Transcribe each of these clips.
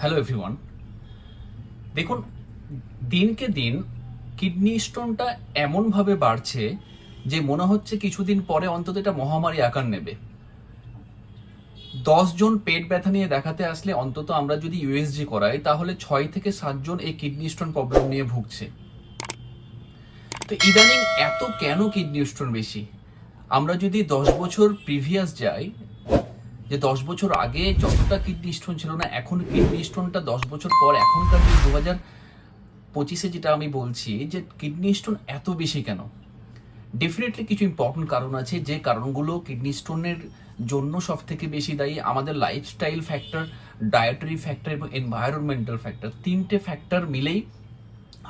Hello everyone দেখুন, দিনকে দিন কিডনি স্টোনটা এমনভাবে বাড়ছে যে মনে হচ্ছে কিছুদিন পরে অন্তত এটা মহামারী আকার নেবে। জন পেট ব্যথা নিয়ে দেখাতে আসলে অন্তত আমরা যদি ইউএসজি করাই, তাহলে ছয় থেকে সাতজন এই কিডনি স্টোন প্রবলেম নিয়ে ভুগছে। তো ইদানিং এত কেন কিডনি স্টোন বেশি? আমরা যদি দশ বছর প্রিভিয়াস যাই যে দশ বছর আগে যতটা কিডনি স্টোন ছিল না, এখন কিডনি স্টোনটা দশ বছর পর, এখনকার যে দু হাজার পঁচিশে যেটা আমি বলছি, যে কিডনি স্টোন এত বেশি কেন? ডেফিনেটলি কিছু ইম্পর্টেন্ট কারণ আছে, যে কারণগুলো কিডনি স্টোনের জন্য সব থেকে বেশি দায়ী। আমাদের লাইফস্টাইল ফ্যাক্টর ডায়েটারি ফ্যাক্টর এবং এনভায়রনমেন্টাল ফ্যাক্টর তিনটে ফ্যাক্টর মিলেই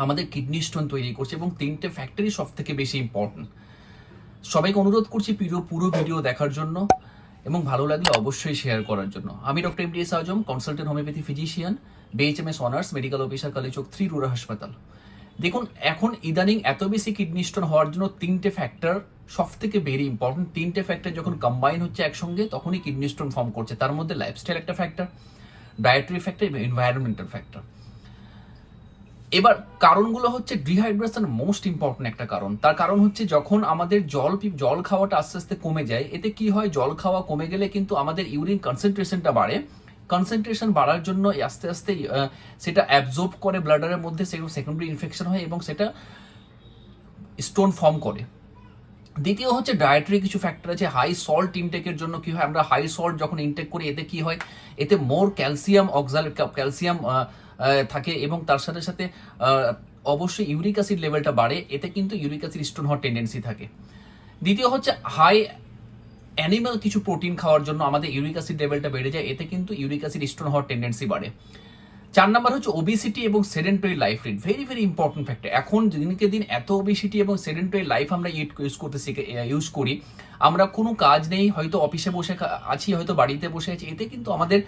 আমাদের কিডনি স্টোন তৈরি করছে এবং তিনটে ফ্যাক্টরই সব থেকে বেশি ইম্পর্টেন্ট সবাইকে অনুরোধ করছি পুরো পুরো ভিডিও দেখার জন্য। এবং ভালো লাগলে অবশ্যই শেয়ার করার জন্য। আমি doctor M D S Azam consultant homeopathy physician BHMS honours medical officer Kaliachak three rural হাসপাতাল। দেখুন, এখন ইদানিং এত বেশি কিডনি স্টোন হওয়ার জন্য তিনটে ফ্যাক্টর সব থেকে ভেরি ইম্পর্টেন্ট তিনটে ফ্যাক্টর যখন কম্বাইন হচ্ছে একসঙ্গে, তখনই কিডনি স্টোন ফর্ম করছে। তার মধ্যে লাইফস্টাইল একটা ফ্যাক্টর ডায়েটারি ফ্যাক্টর এবং এনভায়রনমেন্টাল ফ্যাক্টর এবার কারণগুলো হচ্ছে ডিহাইড্রেশন মোস্ট ইম্পর্টেন্ট একটা কারণ। তার কারণ হচ্ছে যখন আমাদের জল জল খাওয়াটা আস্তে আস্তে কমে যায়, এতে কি হয়? জল খাওয়া কমে গেলে কিন্তু আমাদের ইউরিন কনসেন্ট্রেশনটা বাড়ে। কনসেন্ট্রেশন বাড়ার জন্য আস্তে আস্তে সেটা অ্যাবজর্ব করে ব্লাডারের মধ্যে সেগুলো সেকেন্ডারি ইনফেকশন হয় এবং সেটা স্টোন ফর্ম করে। দ্বিতীয় হচ্ছে ডায়েটারি কিছু ফ্যাক্টর আছে। হাই সল্ট ইনটেকের জন্য কি হয়? আমরা হাই সল্ট যখন ইনটেক করি, এতে কি হয়? এতে মোর ক্যালসিয়াম অক্সালেট ক্যালসিয়াম থাকে এবং তার সাথে সাথে অবশ্যই ইউরিক অ্যাসিড লেভেলটা বাড়ে। এতে কিন্তু ইউরিক অ্যাসিড স্টোন হওয়ার টেন্ডেন্সি থাকে। দ্বিতীয় হচ্ছে হাই অ্যানিমাল কিছু প্রোটিন খাওয়ার জন্য আমাদের ইউরিক অ্যাসিড লেভেলটা বেড়ে যায়। এতে কিন্তু ইউরিক অ্যাসিড স্টোন হওয়ার টেন্ডেন্সি বাড়ে। চার নাম্বার হচ্ছে ওবিসিটি এবং sedentary life rate very very important factor এখন দিনকে দিন এত ওবিসিটি এবং সেডেন্টারি লাইফ আমরা ইউজ করতে শিখে ইউজ করি, আমরা কোনো কাজ নেই, হয়তো অফিসে বসে আছি, হয়তো বাড়িতে বসে আছি, এতে কিন্তু আমাদের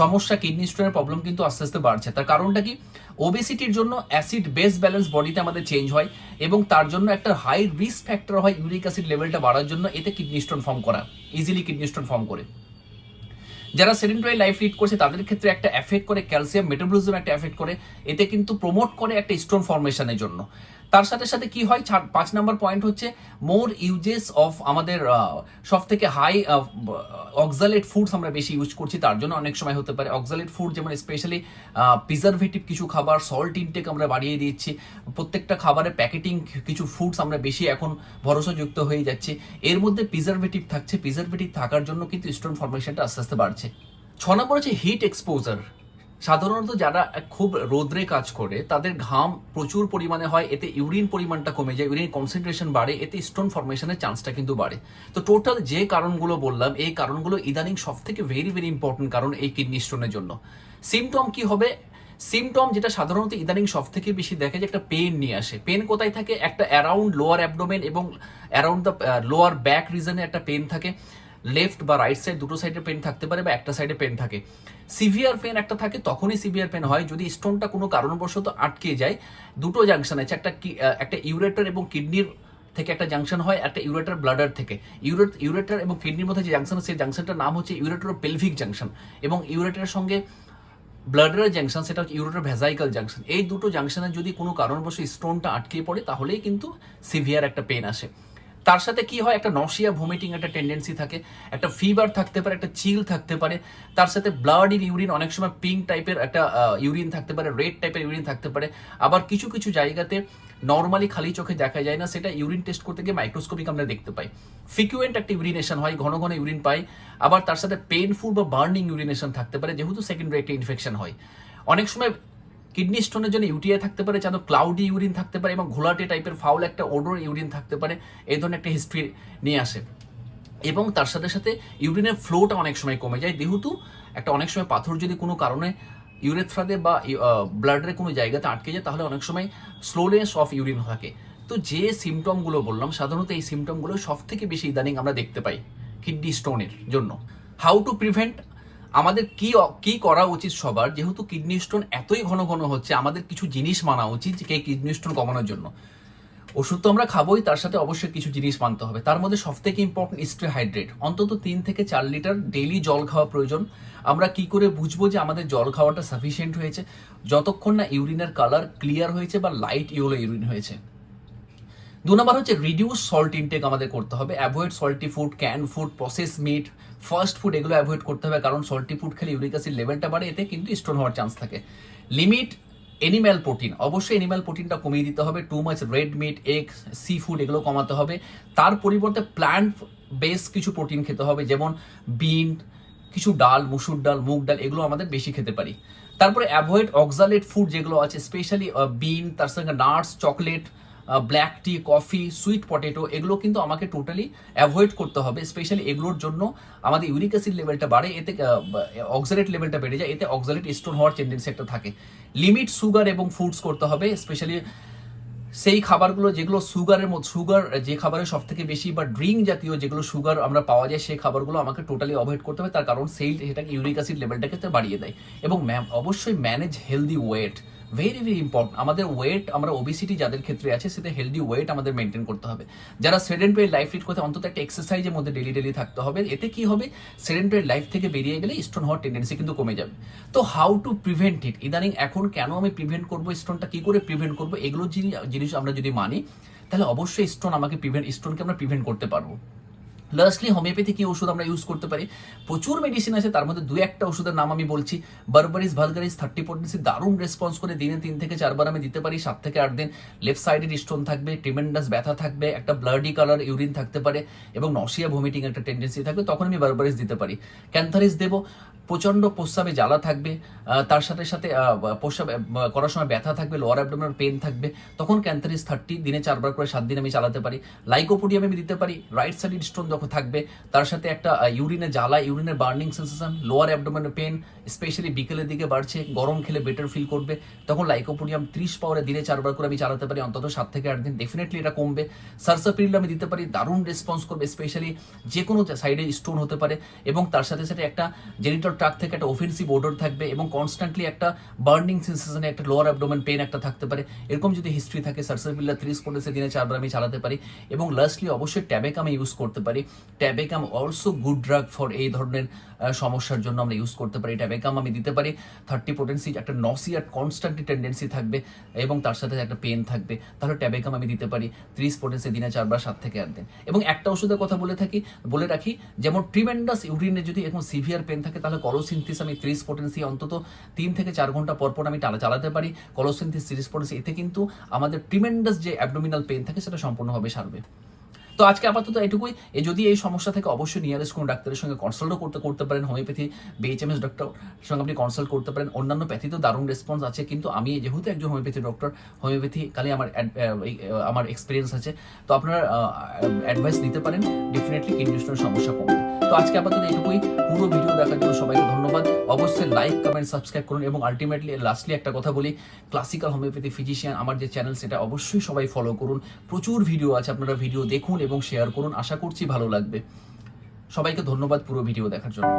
সমস্যা কিডনি স্টোনের প্রবলেম কিন্তু আস্তে আস্তে বাড়ছে। তার কারণটা কি? ওবেসিটির জন্য অ্যাসিড বেস ব্যালেন্স বডিতে আমাদের চেঞ্জ হয় এবং তার জন্য একটা হাই রিস্ক ফ্যাক্টর হয় ইউরিক অ্যাসিড লেভেলটা বাড়ার জন্য, এতে কিডনি স্টোন ফর্ম করা ইজিলি কিডনি স্টোন ফর্ম করে। যারা সেডেন্টারি লাইফ লিড করছে, তাদের ক্ষেত্রে একটা এফেক্ট করে ক্যালসিয়াম মেটাবলিজম একটা এফেক্ট করে। এতে কিন্তু প্রমোট করে একটা স্টোন ফর্মেশনের জন্য। তার সাথে সাথে কি হয়? পাঁচ নাম্বার পয়েন্ট হচ্ছে মোর ইউজেস অফ আমাদের সব থেকে হাই অক্সালেট ফুডস আমরা বেশি ইউজ করছি। তার জন্য অনেক সময় হতে পারে অক্সালেট ফুড যেমন স্পেশালি প্রিজারভেটিভ কিছু খাবার সল্ট ইনটেক আমরা বাড়িয়ে দিচ্ছি। প্রত্যেকটা খাবারের প্যাকেটিং কিছু ফুডস আমরা বেশি এখন ভরসাযুক্ত হয়ে যাচ্ছে। এর মধ্যে প্রিজারভেটিভ থাকছে। প্রিজারভেটিভ থাকার জন্য কিন্তু স্টোন ফর্মেশনটা আস্তে আস্তে বাড়ছে। ছ নম্বর হচ্ছে হিট এক্সপোজার সাধারণত যারা খুব রোদ্রে কাজ করে, তাদের ঘাম প্রচুর পরিমাণে হয়, এতে ইউরিন পরিমাণটা কমে যায়, ইউরিন কনসেন্ট্রেশন বাড়ে, এতে স্টোন ফর্মেশনের চান্সটা কিন্তু বাড়ে। তো টোটাল যে কারণগুলো বললাম, এই কারণগুলো ইদানিং সব থেকে ভেরি ভেরি ইম্পর্টেন্ট কারণ এই কিডনি স্টোনের জন্য। সিমটম কি হবে? সিমটম যেটা সাধারণত ইদানিং সব থেকে বেশি দেখে যে একটা পেন নিয়ে আসে। পেন কোথায় থাকে? একটা অ্যারাউন্ড লোয়ার অ্যাবডোমেন এবং অ্যারাউন্ড দ্য লোয়ার ব্যাক রিজনে একটা পেন থাকে। লেফট বা রাইট সাইড দুটো সাইডে পেন থাকতে পারে বা একটা সাইডে পেন থাকে। সিভিয়ার পেন একটা থাকে, তখনই সিভিয়ার পেন হয়। যদি স্টোনটা কোনো কারণবশত আটকে যায়, দুটো জাংশন আছে। একটা একটা ইউরেটার এবং কিডনির থেকে একটা জাংশন হয়, একটা ইউরেটার ব্লাডার থেকে। ইউরেট ইউরেটার এবং কিডনির মধ্যে যে জাংশন সেই জাংশনটার নাম হচ্ছে ইউরেটার পেলভিক জাংশন এবং ইউরেটারের সঙ্গে ব্লাডারের জাংশন সেটা হচ্ছে ইউরেটার ভেজাইকাল জাংশন এই দুটো জাংশনে যদি কোনো কারণবশত স্টোনটা আটকে পড়ে, তাহলেই কিন্তু সিভিয়ার একটা পেন আসে। তার সাথে কি হয়, একটা নশিয়া ভমিটিং একটা টেন্ডেন্সি থাকে, একটা ফিভার থাকতে পারে, একটা চিল থাকতে পারে, তার সাথে ব্লাড ইন ইউরিন অনেক সময় পিঙ্ক টাইপের একটা ইউরিন থাকতে পারে রেড টাইপের ইউরিন থাকতে পারে, আবার কিছু কিছু জায়গাতে নর্মালি খালি চোখে দেখা যায় না, সেটা ইউরিন টেস্ট করতে গিয়ে মাইক্রোস্কোপিক আমরা দেখতে পাই। ফিকুয়েন্ট একটা ইউরিনেশন হয়, ঘন ঘন ইউরিন পাই, আবার তার সাথে পেইনফুল বা বার্নিং ইউরিনেশন থাকতে পারে, যেহেতু সেকেন্ডারি একটা ইনফেকশন হয়। অনেক সময় কিডনি স্টোনের জন্য ইউটিআই থাকতে পারে, যেন ক্লাউডি ইউরিন থাকতে পারে এবং ঘোলাটে টাইপের ফাউল একটা ওডোর ইউরিন থাকতে পারে, এই ধরনের একটা হিস্ট্রি নিয়ে আসে। এবং তার সাথে সাথে ইউরিনের ফ্লোটা অনেক সময় কমে যায়। যেহেতু একটা অনেক সময় পাথর যদি কোনো কারণে ইউরেথ্রাতে বা ব্লাডের কোনো জায়গাতে আটকে যায়, তাহলে অনেক সময় স্লোনেস অফ ইউরিন থাকে। তো যে সিমটমগুলো বললাম, সাধারণত এই সিমটমগুলো সব থেকে বেশি ইদানিং আমরা দেখতে পাই কিডনি স্টোনের জন্য। হাউ টু প্রিভেন্ট আমাদের কি কি করা উচিত সবার? যেহেতু কিডনি স্টোন এতই ঘন ঘন হচ্ছে, আমাদের কিছু জিনিস মানা উচিত যে কিডনি স্টোন কমানোর জন্য। ওষুধ তো আমরা খাবোই, তার সাথে অবশ্যই কিছু জিনিস মানতে হবে। তার মধ্যে সব থেকে ইম্পর্টেন্ট স্টে হাইড্রেট অন্তত তিন থেকে চার লিটার ডেইলি জল খাওয়া প্রয়োজন। আমরা কি করে বুঝব যে আমাদের জল খাওয়াটা সাফিসিয়েন্ট হয়েছে? যতক্ষণ না ইউরিনের কালার ক্লিয়ার হয়েছে বা লাইট ইউলো ইউরিন হয়েছে। দু নম্বর হচ্ছে রিডিউস সল্ট ইনটেক আমাদের করতে হবে avoid salty food can food process meat fast food এগুলো অ্যাভয়েড করতে হবে, কারণ সল্টি ফুড খেলে ইউরিক অ্যাসিড লেভেলটা বাড়ে, এতে কিন্তু স্টোন হওয়ার চান্স থাকে। লিমিট এনিম্যাল প্রোটিন অবশ্যই এনিম্যাল প্রোটিনটা কমিয়ে দিতে হবে too much red meat egg sea food এগুলো কমাতে হবে। তার পরিবর্তে প্ল্যান্ট বেস কিছু প্রোটিন খেতে হবে, যেমন বিন কিছু ডাল, মুসুর ডাল, মুগ ডাল, এগুলো আমাদের বেশি খেতে পারি। তারপরে অ্যাভয়েড অক্সালেট ফুড যেগুলো আছে স্পেশালি বিন তার সঙ্গে nuts chocolate black tea coffee sweet potato এগুলো কিন্তু আমাকে টোটালি অ্যাভয়েড করতে হবে স্পেশালি এগুলোর জন্য আমাদের ইউরিক অ্যাসিড লেভেলটা বাড়ে, এতে অক্সালেট লেভেলটা বেড়ে যায়, এতে অক্সালেট স্টোন হওয়ার টেন্ডেন্সি একটা থাকে। লিমিট সুগার এবং ফুডস করতে হবে স্পেশালি সেই খাবারগুলো যেগুলো সুগারের মধ্যে, সুগার যে খাবারের সব থেকে বেশি বা ড্রিঙ্ক জাতীয় যেগুলো সুগার আমরা পাওয়া যায়, সেই খাবারগুলো আমাকে টোটালি অ্যাভয়েড করতে হবে, তার কারণ সেই সেটাকে ইউরিক অ্যাসিড লেভেলটাকে বাড়িয়ে দেয়। এবং ম্যাম অবশ্যই manage healthy weight very very important আমাদের ওয়েট আমরা ওবিসিটি যাদের ক্ষেত্রে আছে সেটা হেলদি ওয়েট আমাদের মেনটেন করতে হবে। যারা সেডেন্টারি লাইফ লিড করতে অন্তত একটা এক্সারসাইজের মধ্যে ডেলি ডেলি থাকতে হবে। এতে কি হবে? সেডেন্টারি লাইফ থেকে বেরিয়ে গেলে স্টোন হওয়ার টেন্ডেন্সি কিন্তু কমে যাবে। তো হাউ টু প্রিভেন্ট ইট ইদানিং এখন কেন আমি প্রিভেন্ট করব? স্টোনটা কি করে প্রিভেন্ট করব? এগুলো জিনিস আমরা যদি মানি, তাহলে অবশ্যই স্টোন আমাকে প্রিভেন্ট স্টোনকে আমরা প্রিভেন্ট করতে পারব। লাস্টলি হোমিওপ্যাথি কি ওষুধ আমরা ইউজ করতে পারি। প্রচুর মেডিসিন আছে, তার মধ্যে দু একটা ওষুধের নাম আমি বলছি। বারবারিস ভালগারিস থার্টি পটেন্সি দারুণ রেসপন্স করে দিনে তিন থেকে চারবার আমি দিতে পারি, সাত থেকে আট দিন। লেফট সাইডের স্টোন থাকবে ট্রিমেন্ডাস ব্যথা থাকবে, একটা ব্লাডি কালার ইউরিন থাকতে পারে, এবং নশিয়া ভমিটিং একটা টেন্ডেন্সি থাকবে, তখন আমি বারবারিস দিতে পারি। ক্যান্থারিস দেবো। প্রচণ্ড প্রস্রাবে জ্বালা থাকবে তার সাথে সাথে প্রস্রাব করার সময় ব্যথা থাকবে লোয়ার অ্যাবডোমিনাল পেন থাকবে, তখন ক্যান্থারিস থার্টি দিনে চারবার করে সাত দিন আমি চালাতে পারি। লাইকোপোডিয়াম আমি দিতে পারি রাইট সাইডের স্টোন যখন থাকবে, তার সাথে একটা ইউরিনে জ্বালা ইউরিনের burning sensation lower abdominal pain specially বিকেলের দিকে বাড়ছে, গরম খেলে বেটার ফিল করবে। তখন লাইকোপোডিয়াম ত্রিশ পাওয়ারে দিনে চারবার করে আমি চালাতে পারি, অন্তত সাত থেকে আট দিন। ডেফিনেটলি এটা কমবে। সারসাপিরিল আমি দিতে পারি, দারুণ রেসপন্স করবে স্পেশালি যে কোনো সাইডে স্টোন হতে পারে। এবং তার সাথে সাথে একটা জেনিটাল ট্রাক থেকে একটা অফেন্সিভ ওডর থাকবে এবং কনস্ট্যান্টলি একটা বার্নিং সেন্সেশনে একটা লোয়ার অ্যাবডোমেন পেন একটা থাকতে পারে। এরকম যদি হিস্ট্রি থাকে সারসাপিল্লা ত্রিশ পনেরো দিনে চারবার আমি চালাতে পারি এবং লাস্টলি অবশ্যই ট্যাবেকাম ইউজ করতে পারি। Tabacum also good drug for এই ধরনের সমস্যার জন্য আমরা ইউজ করতে পারি। ট্যাবেকাম আমি দিতে পারি। থার্টি পোটেন্সি একটা নসিয়ার কনস্ট্যান্টলি টেন্ডেন্সি থাকবে এবং তার সাথে একটা পেন থাকবে। তাহলে ট্যাবেকাম আমি দিতে পারি। ত্রিশ পোটেন্সি দিনে চারবার, সাত থেকে আট দিন। এবং একটা ওষুধের কথা বলে থাকি, বলে রাখি, যেমন ট্রিমেন্ডাস ইউরিনে যদি এখন সিভিয়ার পেন থাকে, তাহলে কলোসিনথিস আমি ত্রিশ পোটেন্সি অন্তত তিন থেকে চার ঘণ্টা পরপর পর আমি টালা চালাতে পারি। কলোসিনথিস ত্রিশ পোটেন্সি এতে কিন্তু আমাদের ট্রিমেন্ডাস যে অ্যাবডোমিনাল পেন থাকে, সেটা সম্পূর্ণভাবে সারবে তো আজকে আপাতত এটুকুই। যদি এই সমস্যা থেকে অবশ্যই নিয়ারেস্ট কোনো ডাক্তারের সঙ্গে কনসাল্টও করতে করতে পারেন হোমিওপ্যাথি বিএইচএমএস ডক্টর সঙ্গে আপনি কনসাল্ট করতে পারেন। অন্যান্য প্যাথিতেও দারুণ রেসপন্স আছে, কিন্তু আমি যেহেতু একজন হোমিওপ্যাথি ডক্টর হোমিওপ্যাথি কালে আমার আমার এক্সপিরিয়েন্স আছে। তো আপনারা অ্যাডভাইস নিতে পারেন ডেফিনেটলি কিডনি সমস্যা কমবে। তো আজকে আপাতত এটুকুই, পুরো ভিডিও দেখার জন্য সবাইকে ধন্যবাদ। অবশ্যই লাইক কমেন্ট সাবস্ক্রাইব করুন এবং আলটিমেটলি লাস্টলি একটা কথা বলি ক্লাসিক্যাল হোমিওপ্যাথি ফিজিশিয়ান আমার যে চ্যানেল সেটা অবশ্যই সবাই ফলো করুন। প্রচুর ভিডিও আছে, আপনারা ভিডিও দেখুন এবং শেয়ার করুন। আশা করছি ভালো লাগবে। সবাইকে ধন্যবাদ পুরো ভিডিও দেখার জন্য।